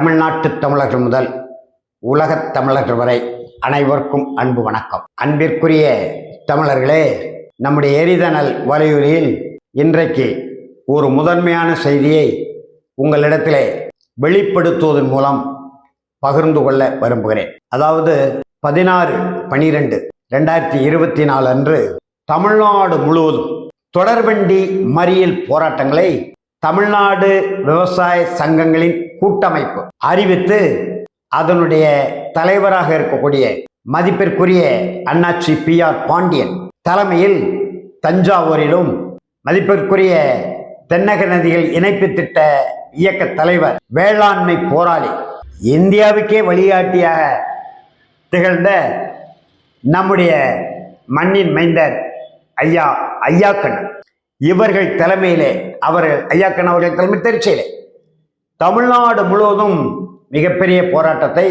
தமிழ்நாட்டு தமிழர்கள் முதல் உலகத் தமிழர்கள் வரை அனைவருக்கும் அன்பு வணக்கம். அன்பிற்குரிய தமிழர்களே நம்முடைய எரிதனல் வலையொலியில் இன்றைக்கு ஒரு முதன்மையான செய்தியை உங்களிடத்திலே வெளிப்படுத்துவதன் மூலம் பகிர்ந்து கொள்ள விரும்புகிறேன். அதாவது பதினாறு பனிரெண்டு ரெண்டாயிரத்தி இருபத்தி நாலு அன்று தமிழ்நாடு முழுவதும் தொடர்வண்டி மறியல் போராட்டங்களை தமிழ்நாடு விவசாய சங்கங்களின் கூட்டமைப்பு அறிவித்து அதனுடைய தலைவராக இருக்கக்கூடிய மதிப்பிற்குரிய அண்ணாச்சி பி ஆர் பாண்டியன் தலைமையில் தஞ்சாவூரிலும் மதிப்பிற்குரிய தென்னக நதிகள் இணைப்பு திட்ட இயக்க தலைவர் வேளாண்மை போராளி இந்தியாவுக்கே வழிகாட்டியாக திகழ்ந்த நம்முடைய மண்ணின் மைந்தர் ஐயா ஐயாக்கண்ணன் இவர்கள் தலைமையிலே அவர் ஐயாக்கன் அவர்கள் தலைமை திருச்சியிலே தமிழ்நாடு முழுவதும் மிகப்பெரிய போராட்டத்தை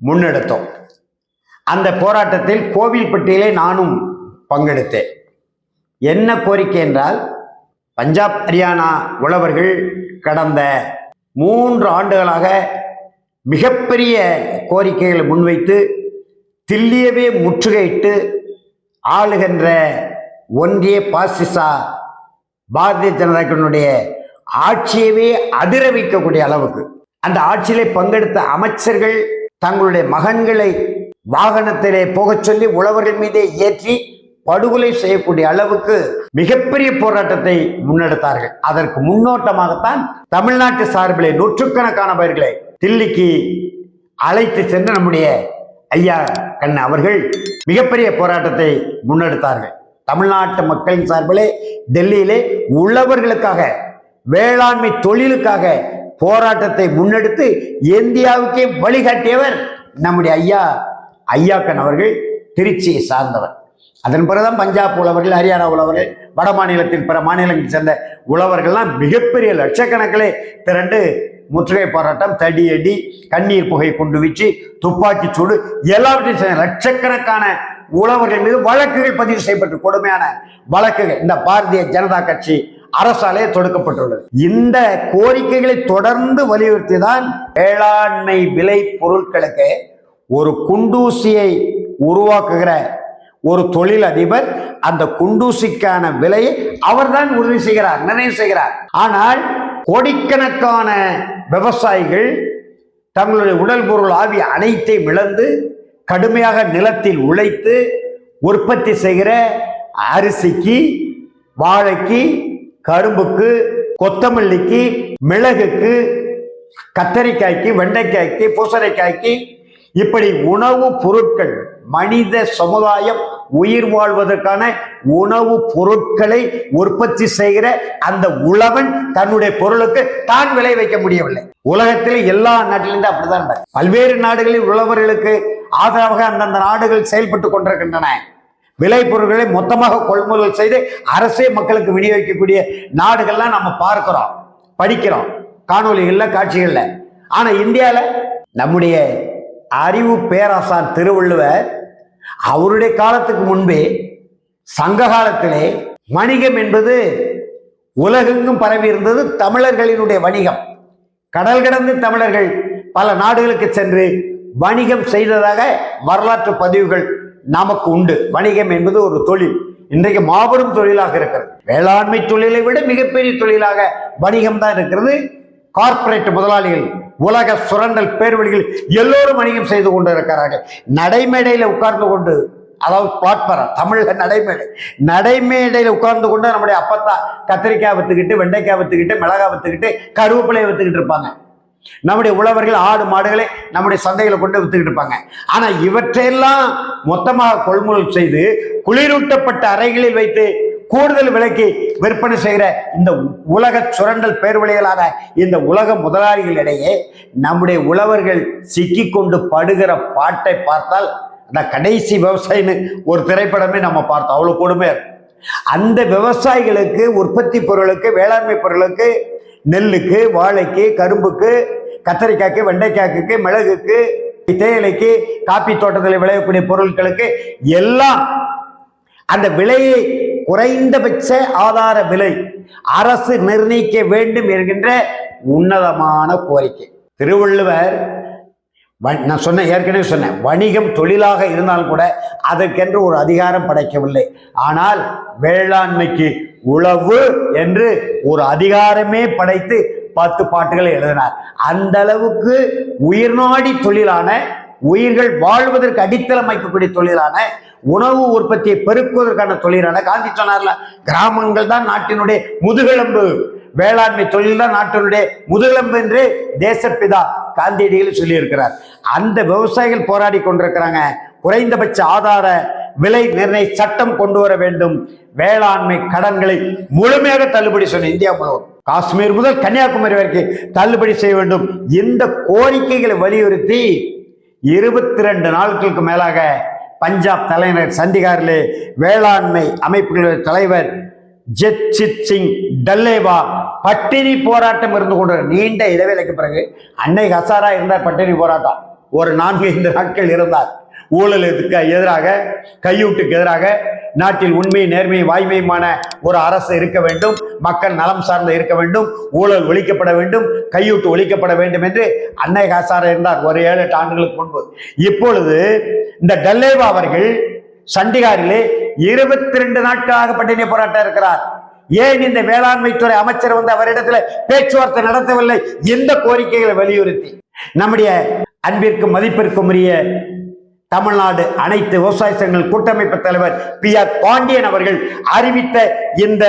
முன்னெடுத்தோம். அந்த போராட்டத்தில் கோவில்பட்டியிலே நானும் பங்கெடுத்தேன். என்ன கோரிக்கை என்றால் பஞ்சாப் ஹரியானா உழவர்கள் கடந்த மூன்று ஆண்டுகளாக மிகப்பெரிய கோரிக்கைகளை முன்வைத்து தில்லியவே முற்றுகையிட்டு ஆளுகின்ற ஒன்றிய பாசிசா பாரதிய ஜனதா கட்சியினுடைய ஆட்சியவே அதிர வைக்கக்கூடிய அளவுக்கு. அந்த ஆட்சியிலே பங்கெடுத்த அமைச்சர்கள் தங்களுடைய மகன்களை வாகனத்திலே போகச் சொல்லி உழவர்கள் மீதே ஏற்றி படுகொலை செய்யக்கூடிய அளவுக்கு மிகப்பெரிய போராட்டத்தை முன்னெடுத்தார்கள். அதற்கு முன்னோட்டமாகத்தான் தமிழ்நாட்டு சார்பிலே நூற்றுக்கணக்கான பயிர்களை தில்லிக்கு அழைத்து சென்று நம்முடைய ஐயா கண்ண அவர்கள் மிகப்பெரிய போராட்டத்தை முன்னெடுத்தார்கள். தமிழ்நாட்டு மக்களின் சார்பிலே டெல்லியிலே உழவர்களுக்காக வேளாண்மை தொழிலுக்காக போராட்டத்தை முன்னெடுத்து இந்தியாவுக்கே வழிகாட்டியவர் நம்முடைய ஐயா ஐயாக்கன் அவர்கள் திருச்சியை சார்ந்தவர். அதன் பிறகுதான் பஞ்சாப் உழவர்கள் ஹரியானா உழவர்கள் வட மாநிலத்தின் பிற மாநிலங்களை சேர்ந்த உழவர்கள்லாம் மிகப்பெரிய லட்சக்கணக்கிலே திரண்டு முற்றுகை போராட்டம் தடியடி கண்ணீர் புகை கொண்டு வீச்சு துப்பாக்கி சூடு எல்லாவற்றையும் லட்சக்கணக்கான உழவர்கள் மீது வழக்குகள் பதிவு செய்யப்பட்டு கொடுமையான வழக்குகள் இந்த பாரதிய ஜனதா கட்சி அரசாலே தொடுக்கப்பட்டுள்ளது. இந்த கோரிக்கைகளை தொடர்ந்து வலியுறுத்தி தான் வேளாண்மை விலை பொருட்களுக்கு ஒரு குண்டூசியை உருவாக்குகிற ஒரு தொழில் அதிபர் அந்த குண்டூசிக்கான விலையை அவர்தான் உறுதி செய்கிறார் நிர்ணயம் செய்கிறார். ஆனால் கோடிக்கணக்கான விவசாயிகள் தங்களுடைய உடல் பொருள் ஆவி அனைத்தையும் இழந்து கடுமையாக நிலத்தில் உழைத்து உற்பத்தி செய்கிற அரிசிக்கு வாழைக்கு கரும்புக்கு கொத்தமல்லிக்கு மிளகுக்கு கத்தரிக்காய்க்கு வெண்டைக்காய்க்கு பூசணிக்காய்க்கு இப்படி உணவு பொருட்கள் மனித சமுதாயம் உயிர் வாழ்வதற்கான உணவு பொருட்களை உற்பத்தி செய்கிற அந்த உழவன் தன்னுடைய பொருளுக்கு தான் விளை வைக்க முடியவில்லை. உலகத்தில் எல்லா நாட்டிலிருந்து அப்படிதான் பல்வேறு நாடுகளில் உழவர்களுக்கு ஆதரவாக அந்தந்த நாடுகள் செயல்பட்டு கொண்டிருக்கின்றன. விலை பொருட்களை மொத்தமாக கொள்முதல் செய்து அரசே மக்களுக்கு விநியோகிக்கக்கூடிய நாடுகள்லாம் நம்ம பார்க்கிறோம் படிக்கிறோம். காணொலிகள்ல காட்சிகள்ல. ஆனா இந்தியால நம்முடைய அறிவு பேராசான் திருவள்ளுவர் அவருடைய காலத்துக்கு முன்பே சங்க காலத்திலே வணிகம் என்பது உலகெங்கும் பரவி இருந்தது தமிழர்களினுடைய வணிகம். கடல் கடந்து தமிழர்கள் பல நாடுகளுக்கு சென்று வணிகம் செய்ததாக வரலாற்று பதிவுகள் நமக்கு உண்டு. வணிகம் என்பது ஒரு தொழில். இன்றைக்கு மாபெரும் தொழிலாக இருக்கிறது. வேளாண்மை தொழிலை விட மிகப்பெரிய தொழிலாக வணிகம் தான் இருக்கிறது. கார்ப்பரேட் முதலாளிகள் உலக சுரண்டல் பேர்வழிகள் எல்லோரும் வணிகம் செய்து கொண்டு இருக்கிறார்கள் நடைமேடையில் உட்கார்ந்து கொண்டு அதாவது பிளாட்பரம் தமிழக நடைமேடை. நடைமேடையில் உட்கார்ந்து கொண்டு நம்முடைய அப்பத்தா கத்திரிக்காய் வித்துக்கிட்டு வெண்டைக்காய் வித்துக்கிட்டு மிளகாய் வித்துக்கிட்டு கருவேப்பிலையை வித்துக்கிட்டு இருப்பாங்க. நம்முடைய உழவர்கள் ஆடு மாடுகளை நம்முடைய சந்தைகளை கொண்டு வித்துக்கிட்டு இருப்பாங்க. ஆனா இவற்றையெல்லாம் மொத்தமாக கொள்முதல் செய்து குளிரூட்டப்பட்ட அறைகளில் வைத்து கூடுதல் விலைக்கு விற்பனை செய்கிற இந்த உலக சுரண்டல் பேர்வழிகளான இந்த உலக முதலாளிகளிடையே நம்முடைய உழவர்கள் சிக்கி கொண்டு படுகிற பாட்டை பார்த்தால் அந்த கடைசி விவசாயின்னு ஒரு திரைப்படமே நம்ம பார்த்தோம். அவ்வளோ கொடுமையாக இருக்கும். அந்த விவசாயிகளுக்கு உற்பத்தி பொருளுக்கு வேளாண்மை பொருளுக்கு நெல்லுக்கு வாழைக்கு கரும்புக்கு கத்தரிக்காய்க்கு வெண்டைக்காய்க்கு மிளகுக்கு தேயிலைக்கு காப்பி தோட்டத்தில் விளையக்கூடிய பொருட்களுக்கு எல்லாம் அந்த விலையை குறைந்தபட்ச ஆதார விலை அரசு நிர்ணயிக்க வேண்டும் என்கின்ற உன்னதமான கோரிக்கை. திருவள்ளுவர் வ- நான் சொன்ன ஏற்கனவே சொன்னேன் வணிகம் தொழிலாக இருந்தாலும் கூட அதற்கென்று ஒரு அதிகாரம் படைக்கவில்லை. ஆனால் வேளாண்மைக்கு உழவு என்று ஒரு அதிகாரமே படைத்து பத்து பாட்டுகளை எழுதினார். அந்த அளவுக்கு உயிர்நாடி தொழிலான உயிர்கள் வாழ்வதற்கு அடித்தளம் வைக்கக்கூடிய தொழிலான உணவு உற்பத்தியை பெருக்குவதற்கான தொழிலான காந்தி சொன்னார்ல கிராமங்கள் தான் நாட்டினுடைய முதுகெலும்பு வேளாண்மை தொழில் தான் நாட்டினுடைய முதுகெலும்பு என்று தேசப்பிதா காந்தியடிகள் சொல்லியிருக்கிறார். அந்த விவசாயிகள் போராடி கொண்டிருக்கிறாங்க. குறைந்தபட்ச ஆதார விலை நிர்ணய சட்டம் கொண்டு வர வேண்டும். வேளாண்மை கடன்களை முழுமையாக தள்ளுபடி சொன்ன இந்தியா முழுவதும். காஷ்மீர் முதல் கன்னியாகுமரி வரைக்கும் தள்ளுபடி செய்ய வேண்டும். இந்த கோரிக்கைகளை வலியுறுத்தி இருபத்தி ரெண்டு நாட்களுக்கு மேலாக பஞ்சாப் தலைநகர் சண்டிகாரிலே வேளாண்மை அமைப்புகளின் தலைவர் ஜெத்சித் சிங் டல்லேவா பட்டினி போராட்டம் இருந்து கொண்டு நீண்ட இடைவேளைக்கு பிறகு அன்னை ஹசாரா இருந்தார் பட்டினி போராட்டம். ஒரு நான்கு ஐந்து நாட்கள் இருந்தார். ஊழலுக்கு எதிராக கையூட்டுக்கு எதிராக நாட்டில் உண்மை நேர்மை வாய்மையுமான ஒரு அரசு இருக்க வேண்டும் மக்கள் நலம் சார்ந்து இருக்க வேண்டும் ஊழல் ஒழிக்கப்பட வேண்டும் கையூட்டு ஒழிக்கப்பட வேண்டும் என்று அன்னை ஹசாரா இருந்தார் ஒரு ஏழு எட்டு ஆண்டுகளுக்கு முன்பு. இப்பொழுது இந்த டல்லேவா அவர்கள் சண்டிகாரிலே இருபத்தி ரெண்டு நாட்களாக பட்டினி போராட்டம் இருக்கிறார். ஏன் இந்த வேளாண்மைத்துறை அமைச்சர் வந்து அவரிடத்துல பேச்சுவார்த்தை நடத்தவில்லை? எந்த கோரிக்கைகளை வலியுறுத்தி? நம்முடைய அன்பிற்கும் மதிப்பிற்கும் உரிய தமிழ்நாடு அனைத்து விவசாய சங்கங்கள் கூட்டமைப்பு தலைவர் பி ஆர் பாண்டியன் அவர்கள் அறிவித்த இந்த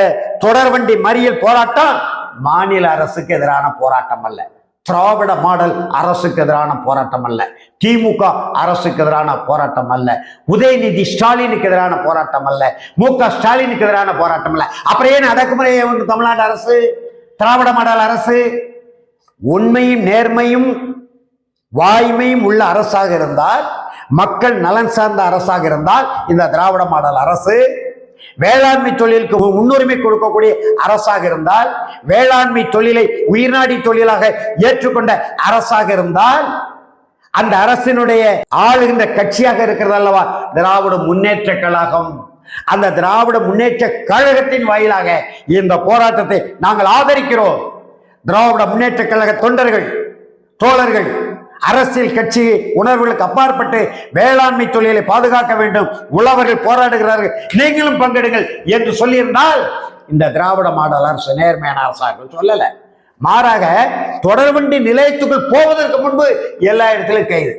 தொடர்வண்டி மறியல் போராட்டம் மாநில அரசுக்கு எதிரான போராட்டம் அல்ல. திராவிட மாடல் அரசுக்கு எதிரான போராட்டம் அல்ல. திமுக அரசுக்கு எதிரான போராட்டம் அல்ல. உதயநிதி ஸ்டாலினுக்கு எதிரான போராட்டம் அல்ல. மு க ஸ்டாலினுக்கு எதிரான போராட்டம் அல்ல. அப்புறம் ஏன் அடக்குமுறையை வந்து தமிழ்நாடு அரசு திராவிட மாடல் அரசு? உண்மையும் நேர்மையும் வாய்மையும் உள்ள அரசாக இருந்தால் மக்கள் நலன் சார்ந்த அரசாக இருந்தால் இந்த திராவிட மாடல் அரசு வேளாண்மை தொழிலுக்கு முன்னுரிமை கொடுக்கக்கூடிய அரசாக இருந்தால் வேளாண்மை தொழிலை உயிர்நாடி தொழிலாக ஏற்றுக்கொண்ட அரசாக இருந்தால் அந்த அரசினுடைய ஆளுகின்ற கட்சியாக இருக்கிறது அல்லவா? திராவிட முன்னேற்ற கழகம். அந்த திராவிட முன்னேற்ற கழகத்தின் வாயிலாக இந்த போராட்டத்தை நாங்கள் ஆதரிக்கிறோம். திராவிட முன்னேற்ற கழக தொண்டர்கள் தோழர்கள் அரசியல் கட்சி உணர்வுகளுக்கு அப்பாற்பட்டு வேளாண்மை தொழிலை பாதுகாக்க வேண்டும். உழவர்கள் போராடுகிறார்கள். நீங்களும் பங்கெடுங்கள் என்று சொல்லியிருந்தால் இந்த திராவிட மாடல் அரசு நேர்மையான அரசாக சொல்லலை. மாறாக தொடர்வண்டி நிலையத்துக்குள் போவதற்கு முன்பு எல்லா இடத்திலும் கைது.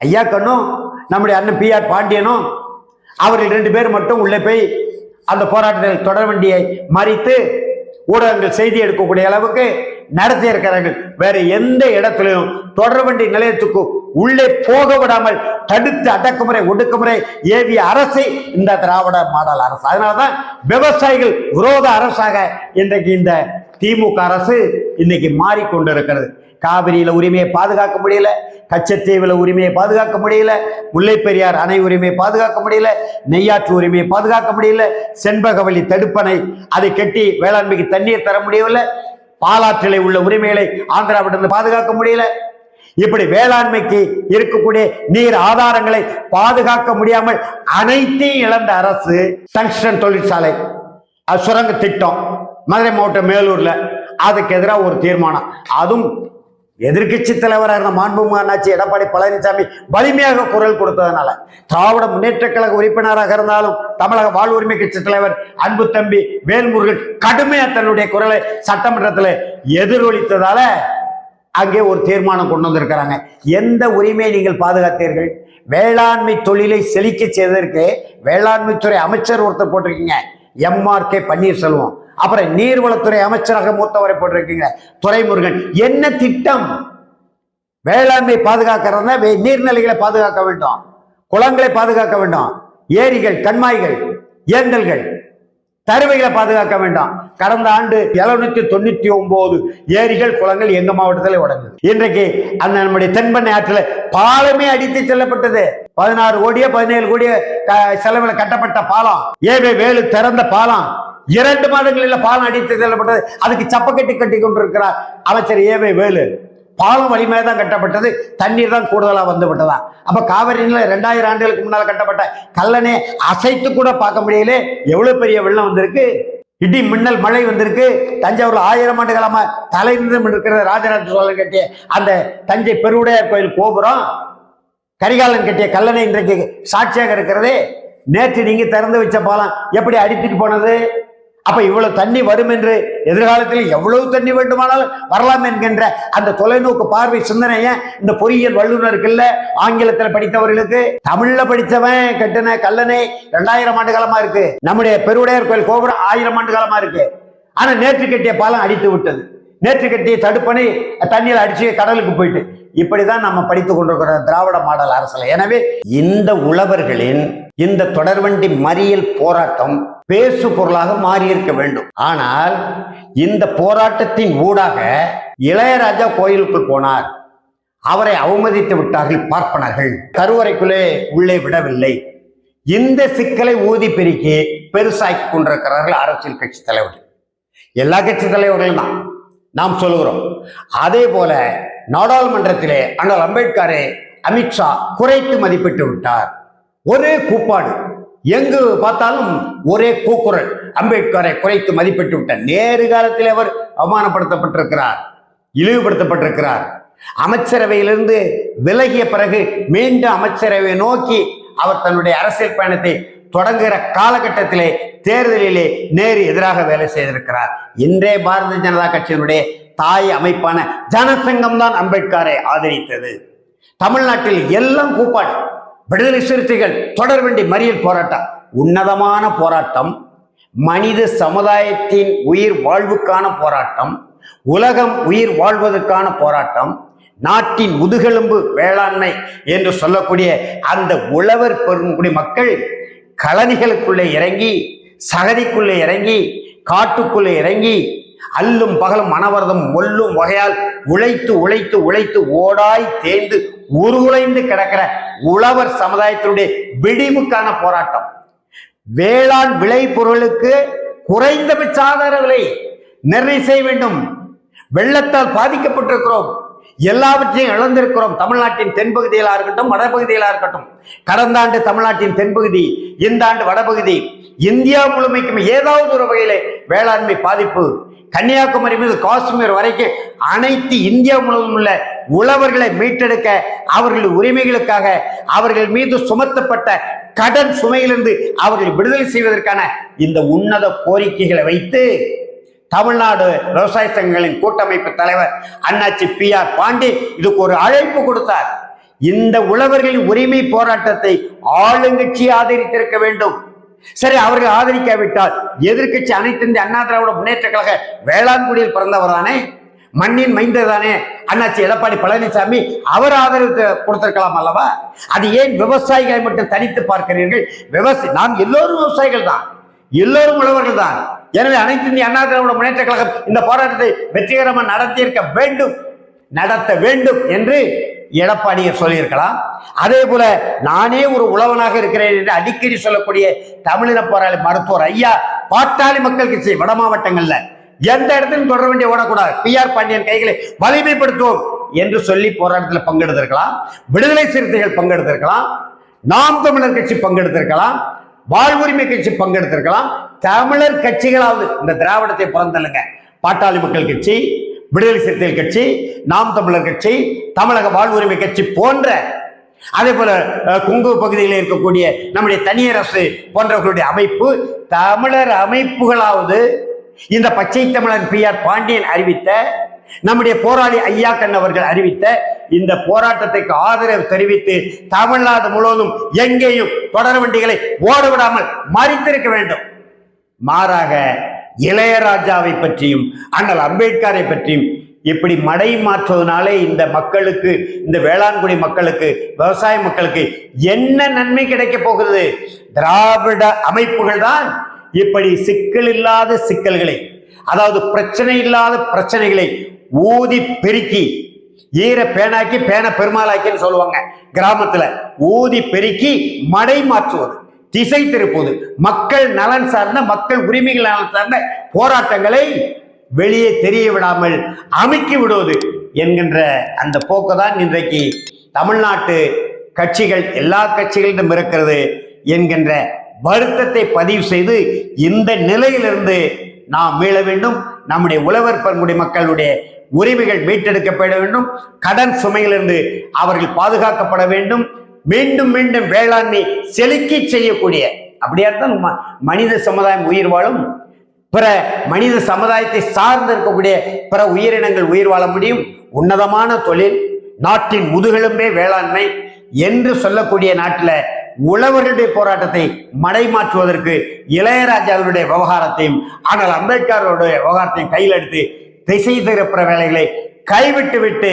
ஐயா கண்ணும் நம்முடைய அண்ணன் பி ஆர் பாண்டியனும் அவர்கள் ரெண்டு பேர் மட்டும் உள்ளே போய் அந்த போராட்டத்தில் தொடர்வண்டியை மறித்து ஊடகங்கள் செய்தி எடுக்கக்கூடிய அளவுக்கு நடத்தி இருக்கிறார்கள். வேற எந்த இடத்திலும் தொடர்வண்டி நிலையத்துக்கு உள்ளே போக விடாமல் தடுத்து அடக்குமுறை ஒடுக்குமுறை ஏவிய அரசு இந்த திராவிட மாடல் அரசு. அதனாலதான் விவசாயிகள் விரோத அரசாக இன்றைக்கு இந்த திமுக அரசு இன்னைக்கு மாறிக்கொண்டிருக்கிறது. காவிரியில உரிமையை பாதுகாக்க முடியல கச்சத்தீவில் உரிமையை பாதுகாக்க முடியல முல்லை பெரியார் அணை உரிமையை பாதுகாக்க முடியல நெய்யாற்று உரிமையை பாதுகாக்க முடியல செண்பகவல்லி தடுப்பணை அதை கட்டி வேளாண்மைக்கு தண்ணீர் தர முடியவில்லை. பாலாற்றிலே உள்ள உரிமைகளை ஆந்திராவிடம் பாதுகாக்க முடியல. இப்படி வேளாண்மைக்கு இருக்கக்கூடிய நீர் ஆதாரங்களை பாதுகாக்க முடியாமல் அனைத்தையும் இழந்த அரசு டங்ஸ்டன் தொழிற்சாலை சுரங்க திட்டம். மதுரை மாவட்டம் மேலூர்ல. அதுக்கு எதிராக ஒரு தீர்மானம். அதுவும் எதிர்கட்சி தலைவராக இருந்த மாண்புமிகு அண்ணாச்சி எடப்பாடி பழனிசாமி வலிமையாக குரல் கொடுத்ததுனால திராவிட முன்னேற்ற கழக உறுப்பினராக இருந்தாலும் தமிழக வாழ்வுரிமை கட்சி தலைவர் அன்பு தம்பி வேல்முருகன் கடுமையா தன்னுடைய குரலை சட்டமன்றத்தில் எதிரொலித்ததால அங்கே ஒரு தீர்மானம் கொண்டு வந்திருக்கிறாங்க. எந்த உரிமையை நீங்கள் பாதுகாத்தீர்கள்? வேளாண்மை தொழிலை செழிக்க செய்வதற்கு வேளாண்மைத்துறை அமைச்சர் ஒருத்தர் போட்டிருக்கீங்க. எம்ஆர்கே பன்னீர்செல்வம். அப்புறம் நீர்வளத்துறை அமைச்சராக மூத்தவரை போட்டிருக்கீங்க. துரைமுருகன் என்ன திட்டம்? வேளாண்மை பாதுகாக்கிறதா நீர்நிலைகளை பாதுகாக்க வேண்டும். குளங்களை பாதுகாக்க வேண்டும். ஏரிகள் கண்மாய்கள் ஏந்தல்கள் தருவைகளை பாதுகாக்க வேண்டாம். கடந்த ஆண்டு எழுநூத்தி தொண்ணூத்தி ஒன்பது ஏரிகள் குளங்கள் எங்க மாவட்டத்தில் உடஞ்சது இன்றைக்கு அந்த நம்முடைய தென்பண்ணை ஆற்றுல பாலமே அடித்து செல்லப்பட்டது. பதினாறு கோடியோ பதினேழு கோடியோ க- கட்டப்பட்ட பாலம். ஏவே வேலு திறந்த பாலம். இரண்டு மாதங்களில் பாலம் அடித்து செல்லப்பட்டது. அதுக்கு சப்பக்கட்டி கட்டி கொண்டிருக்கிறார் அமைச்சர் ஏவே வேலு. பாலம் வலிமையாக தான் கட்டப்பட்டது தண்ணீர் தான் கூடுதலாக வந்து விட்டதா? அப்போ காவிரியில் ரெண்டாயிரம் ஆண்டுகளுக்கு முன்னால் கட்டப்பட்ட கல்லணை அசைத்து கூட பார்க்க முடியல. எவ்வளோ பெரிய வெள்ளம் வந்திருக்கு? இடி மின்னல் மழை வந்திருக்கு. தஞ்சாவூர்ல ஆயிரம் ஆண்டு காலமா தலை இருக்கிற ராஜராஜ சோழன் கட்டிய அந்த தஞ்சை பெருவுடையார் கோயில் கோபுரம். கரிகாலன் கட்டிய கல்லணை இன்றைக்கு சாட்சியாக இருக்கிறதே. நேற்று நீங்க திறந்து வச்ச பாலம் எப்படி அடித்துட்டு போனது? அப்ப இவ்வளவு தண்ணி வரும் என்று எதிர்காலத்தில் எவ்வளவு தண்ணி வேண்டுமானாலும் வரலாம் என்கின்ற அந்த தொலைநோக்கு பார்வை சிந்தனைய இந்த பொறியியல் வல்லுநருக்குல்ல ஆங்கிலத்தில் படித்தவர்களுக்கு தமிழ்ல படித்தவன் கட்டின கல்லணை ரெண்டாயிரம் ஆண்டு காலமா இருக்கு. நம்முடைய பெருவுடையார் கோயில் கோபுரம் ஆயிரம் ஆண்டு காலமா இருக்கு. ஆனா நேற்று கட்டிய பாலம் அடித்து விட்டது. நேற்று கட்டிய தடுப்பணை தண்ணியில் அடிச்சு கடலுக்கு போயிட்டு. இப்படிதான் நம்ம படித்துக் கொண்டிருக்கிற திராவிட மாடல் அரசியல். எனவே இந்த உழவர்களின் இந்த தொடர்வண்டி மறியல் போராட்டம் பேசு பொருளாக மாறியிருக்க வேண்டும். ஆனால் இந்த போராட்டத்தின் ஊடாக இளையராஜா கோயிலுக்குள் போனார். அவரை அவமதித்து விட்டார்கள் பார்ப்பனர்கள். கருவறைக்குள்ளே உள்ளே விடவில்லை. இந்த சிக்கலை ஊதி பெருக்கி பெருசாக்கி கொண்டிருக்கிறார்கள் அரசியல் கட்சி தலைவர்கள். எல்லா கட்சி தலைவர்களும் தான். நாம் சொல்லுகிறோம். அதே போல நாடாளுமன்றத்திலே அண்ணல் அம்பேத்கரை அமித்ஷா குறைத்து மதிப்பிட்டு விட்டார். ஒரே கூப்பாடு. எங்கு பார்த்தாலும் ஒரே கூக்குரல். அம்பேத்கரை குறைத்து மதிப்பிட்டு விட்டார் நேரு காலத்தில் அவர் அவமானப்படுத்தப்பட்டிருக்கிறார் இழிவுபடுத்தப்பட்டிருக்கிறார். அமைச்சரவையிலிருந்து விலகிய பிறகு மீண்டும் அமைச்சரவை நோக்கி அவர் தன்னுடைய அரசியல் பயணத்தை தொடங்குகிற காலகட்டத்திலே தேர்தலிலே நேரு எதிராக வேலை செய்திருக்கிறார். இன்றைய பாரதிய ஜனதா கட்சியினுடைய தாய் அமைப்பான ஜனசங்கம் தான் அம்பேத்கரை ஆதரித்தது. தமிழ்நாட்டில் எல்லாம் கூப்பாடு. விடுதலை சிறுத்தைகள் தொடர்வண்டி மறியல் போராட்டம். உன்னதமான போராட்டம். மனித சமுதாயத்தின் உயிர் வாழ்வுக்கான போராட்டம். உலகம் உயிர் வாழ்வதற்கான போராட்டம். நாட்டின் முதுகெலும்பு வேளாண்மை என்று சொல்லக்கூடிய அந்த உழவர் பெருங்குடி மக்கள் கழனிகளுக்குள்ளே இறங்கி சகதிக்குள்ளே இறங்கி காட்டுக்குள்ளே இறங்கி அல்லும் பகலும் மனவரதம் மொல்லும் வகையால் உழைத்து உழைத்து உழைத்து ஓடாய் தேய்ந்து உருகுலைந்து கிடக்கிற உழவர் சமுதாயத்தினுடைய விடிவுக்கான போராட்டம். வேளாண் விளை பொருளுக்கு குறைந்தபட்ச ஆதார விலை நிர்ணயம் செய்ய வேண்டும். வெள்ளத்தால் பாதிக்கப்பட்டிருக்கிறோம். எல்லாவற்றையும் இழந்திருக்கிறோம். தமிழ்நாட்டின் தென்பகுதியிலா இருக்கட்டும் வடபகுதியிலா இருக்கட்டும். கடந்த ஆண்டு தமிழ்நாட்டின் தென்பகுதி இந்த ஆண்டு வடபகுதி. இந்தியா முழுமைக்கும் ஏதாவது ஒரு வகையிலே வேளாண்மை பாதிப்பு கன்னியாகுமரி முதல் காஷ்மீர் வரைக்கும் அனைத்து இந்தியா முழுவதும் உள்ள உழவர்களை மீட்டெடுக்க அவர்கள் உரிமைகளுக்காக அவர்கள் மீது சுமத்தப்பட்ட கடன் சுமையிலிருந்து அவர்கள் விடுதலை செய்வதற்கான இந்த உன்னத கோரிக்கைகளை வைத்து தமிழ்நாடு விவசாய சங்கங்களின் கூட்டமைப்பு தலைவர் அண்ணாச்சி பி ஆர் பாண்டி இதுக்கு ஒரு அழைப்பு கொடுத்தார். இந்த உழவர்களின் உரிமை போராட்டத்தை ஆளுங்கட்சி ஆதரித்திருக்க வேண்டும். சரி அவர்கள் ஆதரிக்காவிட்டால் எதிர்க்கட்சி அனைத்து இந்திய அண்ணா திராவிட முன்னேற்ற கழக வேளாண்குடியில் பிறந்தவர் தானே மண்ணின் மைந்தர் தானே அண்ணாச்சி எடப்பாடி பழனிசாமி அவர் ஆதரவு கொடுத்திருக்கலாம் அல்லவா? அது ஏன் விவசாயிகளை மட்டும் தனித்து பார்க்கிறீர்கள்? விவசாய நாம் எல்லோரும் விவசாயிகள் தான். எல்லோரும் உழவர்கள் தான். எனவே அனைத்து இந்திய அண்ணா திராவிட முன்னேற்ற கழகம் இந்த போராட்டத்தை வெற்றிகரமாக நடத்தியிருக்க வேண்டும். நடத்த வேண்டும் என்று எடப்பாடியர் சொல்லியிருக்கலாம். அதே போல நானே ஒரு உழவனாக இருக்கிறேன் என்று அடிக்கடி சொல்லக்கூடிய தமிழின போராளி மருத்துவர் ஐயா பாட்டாளி மக்கள் கட்சி வட மாவட்டங்கள்ல எந்த இடத்திலும் தொடர வேண்டிய ஓடக்கூடாது. பி ஆர் பாண்டியன் கைகளை வலிமைப்படுத்துவோம் என்று சொல்லி போராட்டத்தில் பங்கெடுத்திருக்கலாம். விடுதலை சிறுத்தைகள் பங்கெடுத்திருக்கலாம். நாம் தமிழர் கட்சி பங்கெடுத்திருக்கலாம். வாழ்வுரிமை கட்சி பங்கெடுத்திருக்கலாம். தமிழர் கட்சிகளாவது இந்த திராவிடத்தை புறந்தள்ளுங்க. பாட்டாளி மக்கள் கட்சி விடுதலை சிறுத்தைகள் கட்சி நாம் தமிழர் கட்சி தமிழக வாழ்வுரிமை கட்சி போன்ற அதே போல கொங்கு பகுதியில் இருக்கக்கூடிய நம்முடைய தனியரசு போன்றவர்களுடைய அமைப்பு தமிழர் அமைப்புகளாவது இந்த பச்சை தமிழன் பி ஆர் பாண்டியன் அறிவித்த நம்முடைய போராளி ஐயா கண் அவர்கள் அறிவித்த இந்த போராட்டத்துக்கு ஆதரவு தெரிவித்து தமிழ்நாடு முழுவதும் எங்கேயும் தொடர் வண்டிகளை ஓட விடாமல் மறித்திருக்க வேண்டும். மாறாக இளையராஜாவை பற்றியும் அண்ணல் அம்பேத்கரை பற்றியும் இப்படி மடை மாற்றுவதனாலே இந்த மக்களுக்கு இந்த வேளாண்குடி மக்களுக்கு விவசாய மக்களுக்கு என்ன நன்மை கிடைக்க போகிறது? திராவிட அமைப்புகள் தான் இப்படி சிக்கல் இல்லாத சிக்கல்களை அதாவது பிரச்சனை இல்லாத பிரச்சனைகளை ஊதி பெருக்கி ஈர பேனாக்கி பேன பெருமாளாக்கின்னு சொல்லுவாங்க கிராமத்துல ஊதி பெருக்கி மடை மாற்றுவது. திசை திருப்புவது மக்கள் நலன் சார்ந்த மக்கள் உரிமைகள் நலன் சார்ந்த போராட்டங்களை வெளியே தெரிய விடாமல் அமைக்கி விடுவது என்கின்ற அந்த போக்கு தான் இன்றைக்கு தமிழ்நாட்டு கட்சிகள் எல்லா கட்சிகளிடம் இருக்கிறது என்கின்ற வருத்தத்தை பதிவு செய்து இந்த நிலையிலிருந்து நாம் மீள வேண்டும். நம்முடைய உழவர் பன்முடி மக்களுடைய உரிமைகள் மீட்டெடுக்கப்பட வேண்டும். கடன் சுமையிலிருந்து அவர்கள் பாதுகாக்கப்பட வேண்டும். மீண்டும் மீண்டும் வேளாண்மை செலுக்கி செய்யக்கூடிய அப்படியா தான் ம- மனித சமுதாயம் உயிர் வாழும் பிற மனித சமுதாயத்தை சார்ந்து இருக்கக்கூடிய பிற உயிரினங்கள் உயிர் வாழ முடியும். உன்னதமான தொழில் நாட்டின் முதுகெலும்பே வேளாண்மை என்று சொல்லக்கூடிய நாட்டில் உழவர்களுடைய போராட்டத்தை மடைமாற்றுவதற்கு இளையராஜாவுடைய விவகாரத்தையும் ஆனால் அம்பேத்கருடைய விவகாரத்தையும் கையில் எடுத்து திசை திருப்புற வேலைகளை கைவிட்டு விட்டு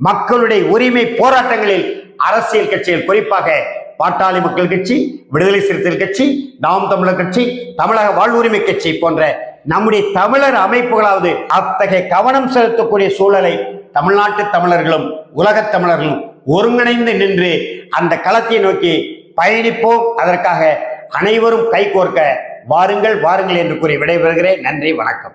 மக்களுடைய உரிமை போராட்டங்களில் அரசியல் கட்சிகள் குறிப்பாக பாட்டாளி மக்கள் கட்சி விடுதலை சிறுத்தைகள் கட்சி நாம் தமிழர் கட்சி தமிழக வாழ்வுரிமை கட்சி போன்ற நம்முடைய தமிழர் அமைப்புகளாவது அத்தகைய கவனம் செலுத்தக்கூடிய சூழலை தமிழ்நாட்டு தமிழர்களும் உலகத் தமிழர்களும் ஒருங்கிணைந்து நின்று அந்த களத்தை நோக்கி பயணிப்போம். அதற்காக அனைவரும் கைகோர்க்க வாருங்கள் வாருங்கள் என்று கூறி விடைபெறுகிறேன். நன்றி வணக்கம்.